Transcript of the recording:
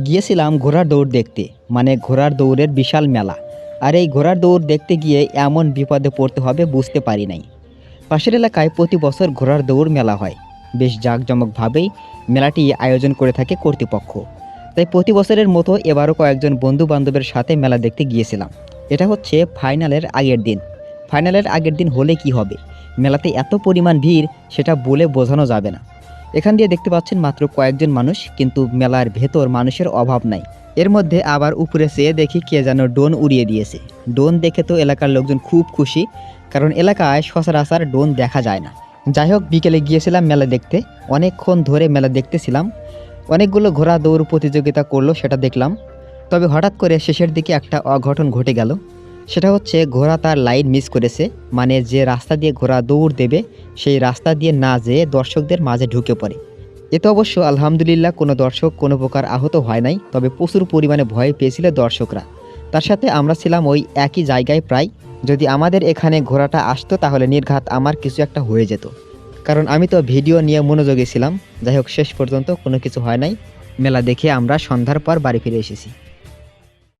গিয়েছিলাম ঘোড়ার দৌড় দেখতে মানে ঘোড়ার দৌড়ের বিশাল মেলা। আর এই ঘোড়ার দৌড় দেখতে গিয়ে এমন বিপদে পড়তে হবে বুঝতে পারি নাই। পাশের এলাকায় প্রতি বছর ঘোড়ার দৌড় মেলা হয়। বেশ জাঁকজমকভাবেই মেলাটি আয়োজন করে থাকে কর্তৃপক্ষ। তাই প্রতি বছরের মতো এবারও কয়েকজন বন্ধু বান্ধবের সাথে মেলা দেখতে গিয়েছিলাম। এটা হচ্ছে ফাইনালের আগের দিন। ফাইনালের আগের দিন হলে কি হবে? মেলাতে এত পরিমাণ ভিড়, সেটা বলে বোঝানো যাবে না। এখান দিয়ে দেখতে পাচ্ছেন মাত্র কয়েকজন মানুষ, কিন্তু মেলার ভেতর মানুষের অভাব নাই। এর মধ্যে আবার উপরে চেয়ে দেখি কে যেন ডোন উড়িয়ে দিয়েছে। ডোন দেখে তো এলাকার লোকজন খুব খুশি, কারণ এলাকায় সচরাচর ডোন দেখা যায় না। যাই হোক, বিকেলে গিয়েছিলাম মেলা দেখতে। অনেকক্ষণ ধরে মেলা দেখতেছিলাম। অনেকগুলো ঘোড়া দৌড় প্রতিযোগিতা করল, সেটা দেখলাম। তবে হঠাৎ করে শেষের দিকে একটা অঘটন ঘটে গেল। সেটা হচ্ছে ঘোড়া তার লাইন মিস করেছে মানে যে রাস্তা দিয়ে ঘোড়া দৌড় দেবে, সেই রাস্তা দিয়ে না যেয়ে দর্শকদের মাঝে ঢুকে পড়ে। এতে অবশ্য আলহামদুলিল্লাহ কোনো দর্শক কোনো প্রকার আহত হয় নাই, তবে প্রচুর পরিমাণে ভয় পেয়েছিল দর্শকরা। তার সাথে আমরা ছিলাম ওই একই জায়গায় প্রায়, যদি আমাদের এখানে ঘোড়াটা আসতো তাহলে নির্ঘাত আমার কিছু একটা হয়ে যেত। কারণ আমি তো ভিডিও নিয়ে মনোযোগী ছিলাম, যাই হোক শেষ পর্যন্ত কোনো কিছু হয় নাই, মেলা দেখে আমরা সন্ধ্যার পর বাড়ি ফিরে এসেছি।